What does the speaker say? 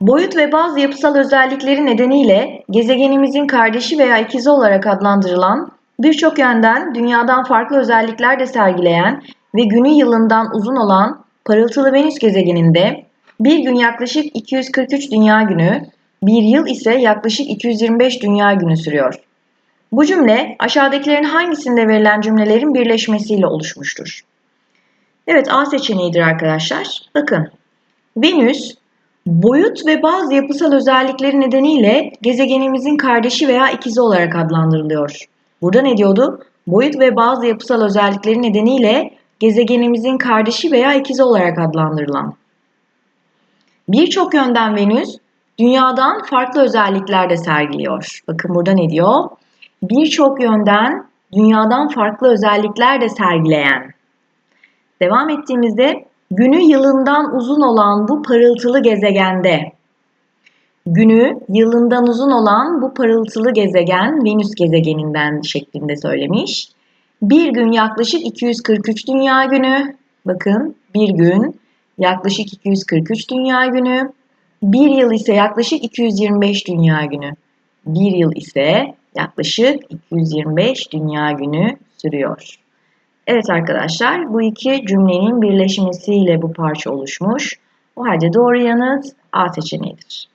Boyut ve bazı yapısal özellikleri nedeniyle gezegenimizin kardeşi veya ikizi olarak adlandırılan, birçok yönden dünyadan farklı özellikler de sergileyen ve günü yılından uzun olan parıltılı Venüs gezegeninde bir gün yaklaşık 243 dünya günü, bir yıl ise yaklaşık 225 dünya günü sürüyor. Bu cümle aşağıdakilerin hangisinde verilen cümlelerin birleşmesiyle oluşmuştur? Evet A seçeneğidir arkadaşlar. Bakın Venüs boyut ve bazı yapısal özellikleri nedeniyle gezegenimizin kardeşi veya ikizi olarak adlandırılıyor. Burada ne diyordu? Boyut ve bazı yapısal özellikleri nedeniyle gezegenimizin kardeşi veya ikizi olarak adlandırılan. Birçok yönden Venüs dünyadan farklı özellikler de sergiliyor. Bakın burada ne diyor? Birçok yönden dünyadan farklı özellikler de sergileyen. Devam ettiğimizde günü yılından uzun olan bu parıltılı gezegende günü yılından uzun olan bu parıltılı gezegen Venüs gezegeninden şeklinde söylemiş. Bir gün yaklaşık 243 dünya günü. Bakın bir gün yaklaşık 243 dünya günü. Bir yıl ise yaklaşık 225 dünya günü. Bir yıl ise yaklaşık 225 dünya günü sürüyor. Evet arkadaşlar bu iki cümlenin birleşmesiyle bu parça oluşmuş. O halde doğru yanıt A seçeneğidir.